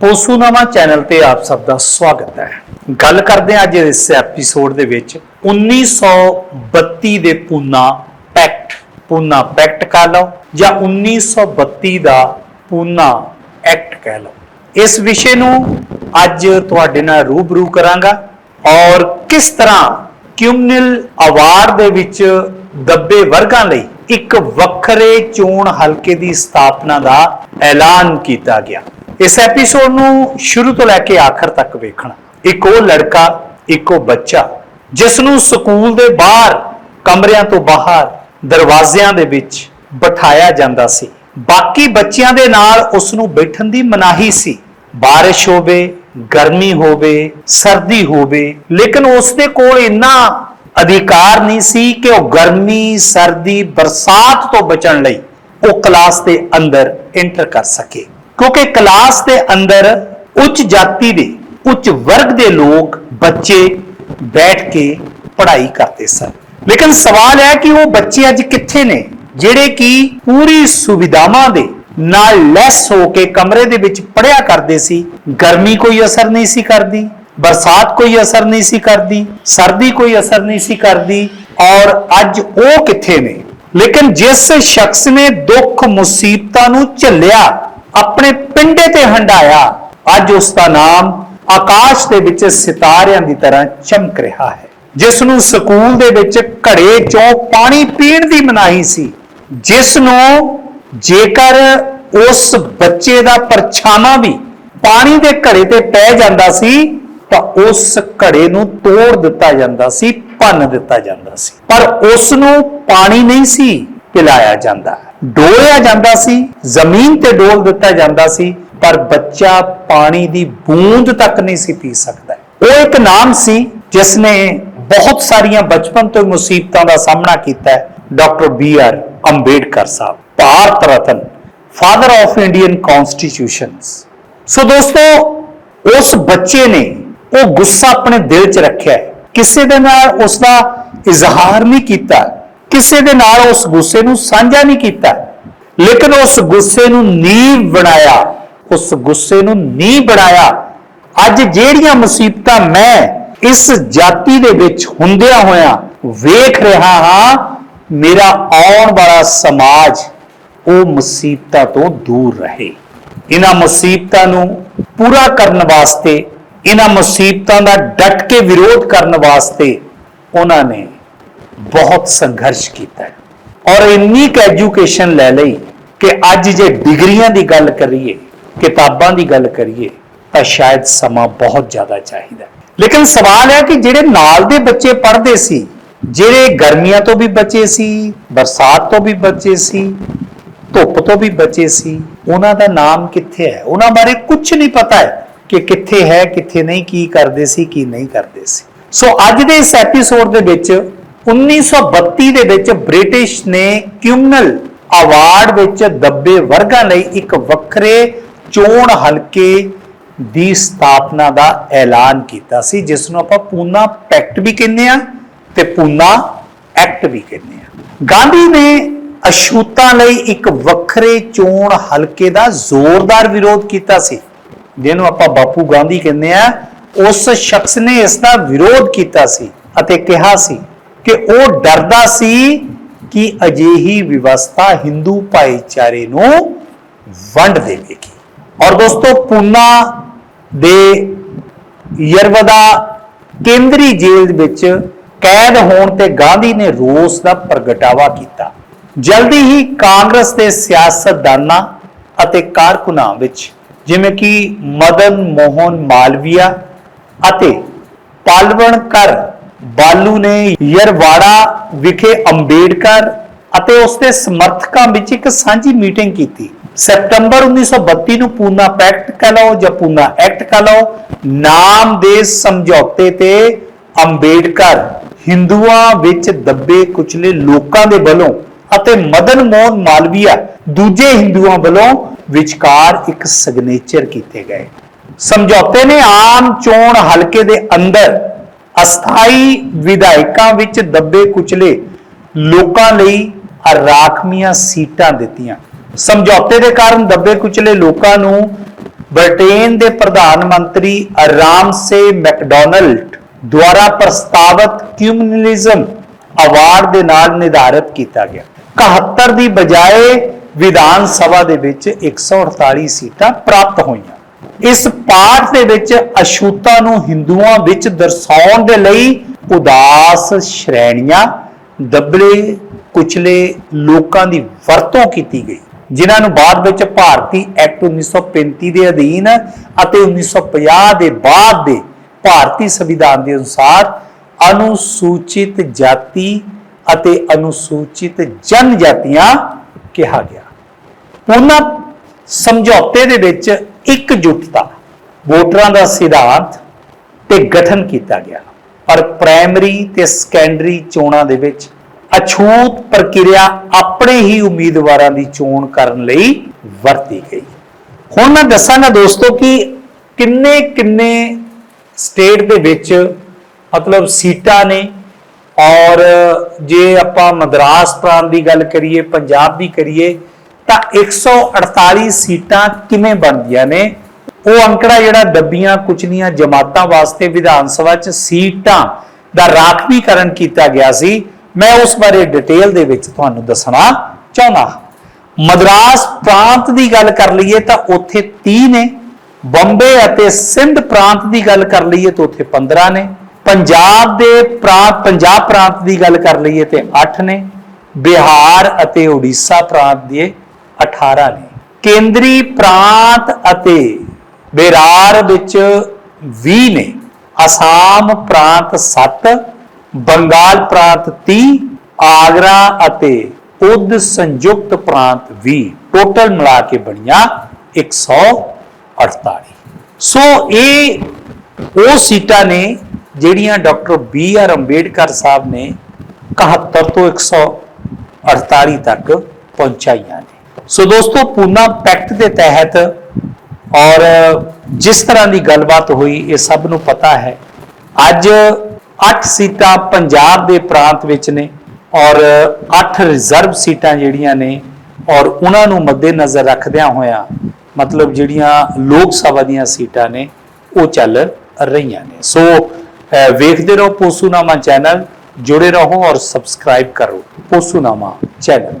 ਪੋਸੂਨਾਮਾ channel ਤੇ ਆਪ ਸਭ ਦਾ ਸਵਾਗਤ ਹੈ। ਗੱਲ ਕਰਦੇ ਹਾਂ ਅੱਜ ਇਸ ਐਪੀਸੋਡ ਦੇ ਵਿੱਚ 1932 ਦੇ ਪੂਨਾ ਪੈਕਟ ਪੂਨਾ ਪੈਕਟ ਕਹ ਲਓ ਜਾਂ 1932 ਦਾ ਪੂਨਾ ਐਕਟ ਕਹਿ ਲਓ। ਇਸ ਵਿਸ਼ੇ ਨੂੰ ਅੱਜ ਤੁਹਾਡੇ ਨਾਲ ਰੂਬਰੂ ਕਰਾਂਗਾ ਔਰ ਕਿਸ ਤਰ੍ਹਾਂ ਕਿਊਮਨਲ ਅਵਾਰਡ ਦੇ ਵਿੱਚ ਦੱਬੇ ਵਰਗਾਂ ਲਈ ਇੱਕ ਵੱਖਰੇ ਚੋਣ ਹਲਕੇ ਦੀ ਸਥਾਪਨਾ ਦਾ ਐਲਾਨ ਕੀਤਾ ਗਿਆ। ਇਸ ਐਪੀਸੋਡ ਨੂੰ ਸ਼ੁਰੂ ਤੋਂ ਲੈ ਕੇ ਆਖਰ ਤੱਕ ਵੇਖਣਾ। ਇੱਕ ਉਹ ਲੜਕਾ, ਇੱਕ ਉਹ ਬੱਚਾ ਜਿਸ ਨੂੰ ਸਕੂਲ ਦੇ ਬਾਹਰ, ਕਮਰਿਆਂ ਤੋਂ ਬਾਹਰ, ਦਰਵਾਜ਼ਿਆਂ ਦੇ ਵਿੱਚ ਬਿਠਾਇਆ ਜਾਂਦਾ ਸੀ। ਬਾਕੀ ਬੱਚਿਆਂ ਦੇ ਨਾਲ ਉਸ ਨੂੰ ਬੈਠਣ ਦੀ ਮਨਾਹੀ ਸੀ। ਬਾਰਿਸ਼ ਹੋਵੇ, ਗਰਮੀ ਹੋਵੇ, ਸਰਦੀ ਹੋਵੇ, ਲੇਕਿਨ ਉਸ ਦੇ ਕੋਲ ਇੰਨਾ ਅਧਿਕਾਰ ਨਹੀਂ ਸੀ ਕਿ ਉਹ ਗਰਮੀ, ਸਰਦੀ, ਬਰਸਾਤ ਤੋਂ ਬਚਣ ਲਈ ਉਹ ਕਲਾਸ ਦੇ ਅੰਦਰ ਐਂਟਰ ਕਰ ਸਕੇ। ਕਿਉਂਕਿ ਕਲਾਸ ਦੇ ਅੰਦਰ ਉੱਚ ਜਾਤੀ ਦੇ, ਉੱਚ ਵਰਗ ਦੇ ਲੋਕ ਬੱਚੇ ਬੈਠ ਕੇ ਪੜ੍ਹਾਈ ਕਰਦੇ ਸਨ। ਲੇਕਿਨ ਸਵਾਲ ਹੈ ਕਿ ਉਹ ਬੱਚੇ ਅੱਜ ਕਿੱਥੇ ਨੇ, ਜਿਹੜੇ ਕਿ ਪੂਰੀ ਸੁਵਿਧਾਵਾਂ ਦੇ ਨਾਲ ਲੈਸ ਹੋ ਕੇ ਕਮਰੇ ਦੇ ਵਿੱਚ ਪੜਿਆ ਕਰਦੇ ਸੀ। ਗਰਮੀ ਕੋਈ ਅਸਰ ਨਹੀਂ ਸੀ ਕਰਦੀ, ਬਰਸਾਤ ਕੋਈ ਅਸਰ ਨਹੀਂ ਸੀ ਕਰਦੀ, ਸਰਦੀ ਕੋਈ ਅਸਰ ਨਹੀਂ ਸੀ ਕਰਦੀ ਔਰ ਅੱਜ ਉਹ ਕਿੱਥੇ ਨੇ? ਲੇਕਿਨ ਜਿਸ ਸ਼ਖਸ ਨੇ ਦੁੱਖ ਮੁਸੀਬਤਾਂ ਨੂੰ ਝੱਲਿਆ ਆਪਣੇ ਪਿੰਡੇ ਤੇ ਹੰਡਾਇਆ ਅੱਜ ਉਸ ਦਾ ਨਾਮ ਆਕਾਸ਼ ਦੇ ਵਿੱਚ ਸਿਤਾਰਿਆਂ ਦੀ ਤਰ੍ਹਾਂ ਚਮਕ ਰਿਹਾ ਹੈ। ਜਿਸ ਨੂੰ ਸਕੂਲ ਦੇ ਵਿੱਚ ਘੜੇ ਚੋਂ ਪਾਣੀ ਪੀਣ ਦੀ ਮਨਾਹੀ ਸੀ। ਜਿਸ ਨੂੰ ਜੇਕਰ ਉਸ ਬੱਚੇ ਦਾ ਪਰਛਾਵਾਂ ਵੀ ਪਾਣੀ ਦੇ ਘੜੇ ਤੇ ਪੈ ਜਾਂਦਾ ਸੀ, ਤਾਂ ਉਸ ਘੜੇ ਨੂੰ ਤੋੜ ਦਿੱਤਾ ਜਾਂਦਾ ਸੀ, ਭੰਨ ਦਿੱਤਾ ਜਾਂਦਾ ਸੀ। ਪਰ ਉਸ ਨੂੰ ਪਾਣੀ ਨਹੀਂ ਸੀ। ਪਿਲਾਇਆ ਜਾਂਦਾ। ਡੋਲਿਆ ਜਾਂਦਾ ਸੀ, ਜ਼ਮੀਨ ਤੇ ਡੋਲ ਦਿੱਤਾ ਜਾਂਦਾ ਸੀ, ਪਰ ਬੱਚਾ ਪਾਣੀ ਦੀ ਬੂੰਦ ਤੱਕ ਨਹੀਂ ਸੀ ਪੀ ਸਕਦਾ। ਉਹ ਇੱਕ ਨਾਮ ਸੀ ਜਿਸ ਨੇ ਬਹੁਤ ਸਾਰੀਆਂ ਬਚਪਨ ਤੋਂ ਮੁਸੀਬਤਾਂ ਦਾ ਸਾਹਮਣਾ ਕੀਤਾ doctor B R Ambedkar Sahib, Bharat Ratna father of Indian constitutions so ਦੋਸਤੋ, ਉਸ ਬੱਚੇ ਨੇ ਉਹ ਗੁੱਸਾ ਆਪਣੇ ਦਿਲ 'ਚ ਰੱਖਿਆ ਹੈ। ਕਿਸੇ ਦੇ ਨਾਲ ਉਸ ਦਾ ਇਜ਼ਹਾਰ ਨਹੀਂ ਕੀਤਾ। ਕਿਸੇ ਦੇ ਨਾਲ ਉਸ ਗੁੱਸੇ ਨੂੰ ਸਾਂਝਾ ਨਹੀਂ ਕੀਤਾ। ਲੇਕਿਨ ਉਸ ਗੁੱਸੇ ਨੂੰ ਨੀਂਹ ਬਣਾਇਆ। ਉਸ ਗੁੱਸੇ ਨੂੰ ਨੀਂਹ ਬਣਾਇਆ। ਅੱਜ ਜਿਹੜੀਆਂ ਮੁਸੀਬਤਾਂ ਮੈਂ ਇਸ ਜਾਤੀ ਦੇ ਵਿੱਚ ਹੁੰਦਿਆਂ ਹੋਇਆਂ ਵੇਖ ਰਿਹਾ ਹਾਂ, ਮੇਰਾ ਆਉਣ ਵਾਲਾ ਸਮਾਜ ਉਹ ਮੁਸੀਬਤਾਂ ਤੋਂ ਦੂਰ ਰਹੇ। ਇਹਨਾਂ ਮੁਸੀਬਤਾਂ ਨੂੰ ਪੂਰਾ ਕਰਨ ਵਾਸਤੇ, ਇਹਨਾਂ ਮੁਸੀਬਤਾਂ ਦਾ ਡਟ ਕੇ ਵਿਰੋਧ ਕਰਨ ਵਾਸਤੇ ਉਹਨਾਂ ਨੇ ਬਹੁਤ ਸੰਘਰਸ਼ ਕੀਤਾ ਔਰ ਇੰਨੀ ਕੁ ਐਜੂਕੇਸ਼ਨ ਲੈ ਲਈ ਕਿ ਅੱਜ ਜੇ ਡਿਗਰੀਆਂ ਦੀ ਗੱਲ ਕਰੀਏ, ਕਿਤਾਬਾਂ ਦੀ ਗੱਲ ਕਰੀਏ, ਤਾਂ ਸ਼ਾਇਦ ਸਮਾਂ ਬਹੁਤ ਜ਼ਿਆਦਾ ਚਾਹੀਦਾ ਲੇਕਿਨ ਸਵਾਲ ਹੈ ਕਿ ਜਿਹੜੇ ਨਾਲ ਦੇ ਬੱਚੇ ਪੜ੍ਹਦੇ ਸੀ, ਜਿਹੜੇ ਗਰਮੀਆਂ ਤੋਂ ਵੀ ਬਚੇ ਸੀ, ਬਰਸਾਤ ਤੋਂ ਵੀ ਬਚੇ ਸੀ, ਧੁੱਪ ਤੋਂ ਵੀ ਬਚੇ ਸੀ, ਉਹਨਾਂ ਦਾ ਨਾਮ ਕਿੱਥੇ ਹੈ? ਉਹਨਾਂ ਬਾਰੇ ਕੁਝ ਨਹੀਂ ਪਤਾ ਹੈ ਕਿ ਕਿੱਥੇ ਹੈ, ਕਿੱਥੇ ਨਹੀਂ, ਕੀ ਕਰਦੇ ਸੀ, ਕੀ ਨਹੀਂ ਕਰਦੇ ਸੀ। ਸੋ ਅੱਜ ਦੇ ਇਸ ਐਪੀਸੋਡ ਦੇ ਵਿੱਚ 1932 ਦੇ ਵਿੱਚ ਬ੍ਰਿਟਿਸ਼ ਨੇ ਕਿਊਮਨਲ ਅਵਾਰਡ ਵਿੱਚ ਦੱਬੇ ਵਰਗਾਂ ਲਈ ਇੱਕ ਵੱਖਰੇ ਚੋਣ ਹਲਕੇ ਦੀ ਸਥਾਪਨਾ ਦਾ ਐਲਾਨ ਕੀਤਾ ਸੀ, ਜਿਸ ਨੂੰ ਆਪਾਂ ਪੂਨਾ ਪੈਕਟ ਵੀ ਕਹਿੰਦੇ ਆ ਤੇ ਪੂਨਾ ਐਕਟ ਵੀ ਕਹਿੰਦੇ ਆ ਗਾਂਧੀ ਨੇ ਅਸ਼ੂਤਾਂ ਲਈ ਇੱਕ ਵੱਖਰੇ ਚੋਣ ਹਲਕੇ ਦਾ ਜ਼ੋਰਦਾਰ ਵਿਰੋਧ ਕੀਤਾ ਸੀ, ਜਿਹਨੂੰ ਆਪਾਂ ਬਾਪੂ ਗਾਂਧੀ ਕਹਿੰਦੇ ਆ ਉਸ ਸ਼ਖਸ ਨੇ ਇਸ ਦਾ ਵਿਰੋਧ ਕੀਤਾ ਸੀ ਅਤੇ ਕਿਹਾ ਸੀ ਕਿ ਉਹ ਡਰਦਾ ਸੀ ਕਿ ਅਜਿਹੀ ਵਿਵਸਥਾ ਹਿੰਦੂ ਭਾਈਚਾਰੇ ਨੂੰ ਵੰਡ ਦੇਵੇਗੀ। ਔਰ ਦੋਸਤੋ, ਪੂਨਾ ਦੇ ਯਰਵਦਾ ਕੇਂਦਰੀ ਜੇਲ੍ਹ ਵਿੱਚ ਕੈਦ ਹੋਣ ਤੇ ਗਾਂਧੀ ਨੇ ਰੋਸ ਦਾ ਪ੍ਰਗਟਾਵਾ ਕੀਤਾ। ਜਲਦੀ ਹੀ ਕਾਂਗਰਸ ਦੇ ਸਿਆਸਤਦਾਨਾਂ ਅਤੇ ਕਾਰਕੁਨਾਂ ਵਿੱਚ ਜਿਵੇਂ ਕਿ ਮਦਨ ਮੋਹਨ ਮਾਲਵੀਆ ਅਤੇ ਪਾਲਵਣ ਕਰ ਬਾਲੂ ਨੇ ਯਰਵਾੜਾ ਵਿਖੇ ਅੰਬੇਡਕਰ ਅਤੇ ਉਸ ਦੇ ਸਮਰਥਕਾਂ ਵਿੱਚ ਇੱਕ ਸਾਂਝੀ ਮੀਟਿੰਗ ਕੀਤੀ। ਸਤੰਬਰ 1932 ਨੂੰ ਪੂਨਾ ਪੈਕਟ ਕਹ ਜਾਂ ਪੂਨਾ ਐਕਟ ਕਹ ਨਾਮ ਦੇ ਸਮਝੌਤੇ ਤੇ ਅੰਬੇਡਕਰ ਹਿੰਦੂਆਂ ਵਿੱਚ ਦੱਬੇ ਕੁਚਲੇ ਲੋਕਾਂ ਦੇ ਵੱਲੋਂ ਅਤੇ ਮਦਨ ਮੋਹਨ ਮਾਲਵੀਆ ਦੂਜੇ ਹਿੰਦੂਆਂ ਵੱਲੋਂ ਵਿਚਕਾਰ ਇੱਕ ਸਿਗਨੇਚਰ ਕੀਤੇ ਗਏ। ਸਮਝੌਤੇ ਨੇ ਆਮ ਚੋਣ ਹਲਕੇ ਦੇ ਅੰਦਰ ਅਸਥਾਈ ਵਿਧਾਇਕਾਂ ਵਿੱਚ ਦੱਬੇ ਕੁਚਲੇ ਲੋਕਾਂ ਲਈ ਰਾਖਵੀਆਂ ਸੀਟਾਂ ਦਿੱਤੀਆਂ। ਸਮਝੌਤੇ ਦੇ ਕਾਰਨ ਦੱਬੇ ਕੁਚਲੇ ਲੋਕਾਂ ਨੂੰ ਬ੍ਰਿਟੇਨ ਦੇ ਪ੍ਰਧਾਨ ਮੰਤਰੀ ਰਾਮਸੇ ਮੈਕਡੋਨਲਡ ਦੁਆਰਾ ਪ੍ਰਸਤਾਵਿਤ ਕਮਿਊਨਿਜ਼ਮ ਅਵਾਰਡ ਦੇ ਨਾਲ ਨਿਰਧਾਰਤ ਕੀਤਾ ਗਿਆ। 71 ਦੀ ਬਜਾਏ ਵਿਧਾਨ ਸਭਾ ਦੇ ਵਿੱਚ 148 ਸੀਟਾਂ ਪ੍ਰਾਪਤ ਹੋਈਆਂ। ਇਸ ਪਾਠ ਦੇ ਵਿੱਚ ਅਛੂਤਾ ਨੂੰ ਹਿੰਦੂਆਂ ਵਿੱਚ ਦਰਸਾਉਣ ਦੇ ਲਈ ਉਦਾਸ ਸ਼੍ਰੇਣੀਆਂ, ਦਬਲੇ, ਕੁਚਲੇ ਲੋਕਾਂ ਦੀ ਵਰਤੋਂ ਕੀਤੀ ਗਈ, ਜਿਨ੍ਹਾਂ ਨੂੰ ਬਾਅਦ ਵਿੱਚ ਭਾਰਤੀ ਐਕਟ 1935 ਦੇ ਅਧੀਨ ਅਤੇ 1950 ਦੇ ਬਾਅਦ ਦੇ ਭਾਰਤੀ ਸੰਵਿਧਾਨ ਦੇ ਅਨੁਸਾਰ ਅਨੁਸੂਚਿਤ ਜਾਤੀ ਅਤੇ ਅਨੁਸੂਚਿਤ ਜਨ ਜਾਤੀਆਂ ਕਿਹਾ ਗਿਆ। ਉਹਨਾਂ ਸਮਝੌਤੇ ਦੇ ਵਿੱਚ ਇਕਜੁੱਟਤਾ ਵੋਟਰਾਂ ਦਾ ਸਿਧਾਂਤ ਤੇ ਗਠਨ ਕੀਤਾ ਗਿਆ। ਪਰ ਪ੍ਰਾਇਮਰੀ ਤੇ ਸੈਕੰਡਰੀ ਚੋਣਾਂ ਦੇ ਵਿੱਚ ਅਛੂਤ ਪ੍ਰਕਿਰਿਆ ਆਪਣੇ ਹੀ ਉਮੀਦਵਾਰਾਂ ਦੀ ਚੋਣ ਕਰਨ ਲਈ ਵਰਤੀ ਗਈ। ਹੁਣ ਮੈਂ ਦੱਸਾਂਗਾ ਦੋਸਤੋ ਕਿ ਕਿੰਨੇ ਕਿੰਨੇ ਸਟੇਟ ਦੇ ਵਿੱਚ ਮਤਲਬ ਸੀਟਾਂ ਨੇ ਔਰ ਜੇ ਆਪਾਂ ਮਦਰਾਸ ਪ੍ਰਾਂਤ ਦੀ ਗੱਲ ਕਰੀਏ, ਪੰਜਾਬ ਦੀ ਕਰੀਏ ਤਾਂ 148 ਸੀਟਾਂ ਕਿਵੇਂ ਬਣਦੀਆਂ ਨੇ? ਉਹ ਅੰਕੜਾ ਜਿਹੜਾ ਦੱਬੀਆਂ ਕੁਚਲੀਆਂ, ਜਮਾਤਾਂ ਵਾਸਤੇ ਵਿਧਾਨ ਸਭਾ 'ਚ ਸੀਟਾਂ ਦਾ ਰਾਖਵੀਕਰਨ ਕੀਤਾ ਗਿਆ ਸੀ। ਮੈਂ ਉਸ ਬਾਰੇ ਡਿਟੇਲ ਦੇ ਵਿੱਚ ਤੁਹਾਨੂੰ ਦੱਸਣਾ ਚਾਹੁੰਦਾ ਹਾਂ। ਮਦਰਾਸ ਪ੍ਰਾਂਤ ਦੀ ਗੱਲ ਕਰ ਲਈਏ ਤਾਂ ਉੱਥੇ 30 ਨੇ। ਬੰਬੇ ਅਤੇ ਸਿੰਧ ਪ੍ਰਾਂਤ ਦੀ ਗੱਲ ਕਰ ਲਈਏ ਤਾਂ ਉੱਥੇ 15 ਨੇ। ਪੰਜਾਬ ਦੇ ਪ੍ਰਾਂਤ, ਪੰਜਾਬ ਪ੍ਰਾਂਤ ਦੀ ਗੱਲ ਕਰ ਲਈਏ ਤੇ 8 ਨੇ। ਬਿਹਾਰ ਅਤੇ ਉੜੀਸਾ ਪ੍ਰਾਂਤ ਦੇ 18 ਨੇ। ਕੇਂਦਰੀ ਪ੍ਰਾਂਤ ਅਤੇ ਬੇਰਾਰ ਵਿੱਚ 20 ਨੇ। ਅਸਾਮ ਪ੍ਰਾਂਤ 7 ਬੰਗਾਲ ਪ੍ਰਾਂਤ 30 ਆਗਰਾ ਅਤੇ ਉਦ ਸੰਯੁਕਤ ਪ੍ਰਾਂਤ 20 ਟੋਟਲ ਮਿਲਾ ਕੇ ਬਣੀਆਂ 148 ਸੋ ਇਹ ਉਹ ਸੀਟਾਂ ਨੇ ਜਿਹੜੀਆਂ doctor B R Ambedkar Sahib ਨੇ 71 ਤੋਂ 148 ਤੱਕ ਪਹੁੰਚਾਈਆਂ ਨੇ। ਸੋ ਦੋਸਤੋ ਪੂਨਾ ਪੈਕਟ ਦੇ ਤਹਿਤ ਔਰ ਜਿਸ ਤਰ੍ਹਾਂ ਦੀ ਗੱਲਬਾਤ ਹੋਈ ਇਹ ਸਭ ਨੂੰ ਪਤਾ ਹੈ ਅੱਜ 8 ਸੀਟਾਂ ਪੰਜਾਬ ਦੇ ਪ੍ਰਾਂਤ ਵਿੱਚ ਨੇ ਔਰ 8 ਰਿਜ਼ਰਵ ਸੀਟਾਂ ਜਿਹੜੀਆਂ ਨੇ ਔਰ ਉਹਨਾਂ ਨੂੰ ਮੱਦੇਨਜ਼ਰ ਰੱਖਦਿਆਂ ਹੋਇਆਂ ਮਤਲਬ ਜਿਹੜੀਆਂ ਲੋਕ ਸਭਾ ਦੀਆਂ ਸੀਟਾਂ ਨੇ ਉਹ ਚੱਲ ਰਹੀਆਂ ਨੇ ਸੋ ਵੇਖਦੇ ਰਹੋ ਪੋਸੂਨਾਮਾ ਚੈਨਲ ਜੁੜੇ ਰਹੋ ਔਰ ਸਬਸਕ੍ਰਾਈਬ ਕਰੋ ਪੋਸੂਨਾਮਾ ਚੈਨਲ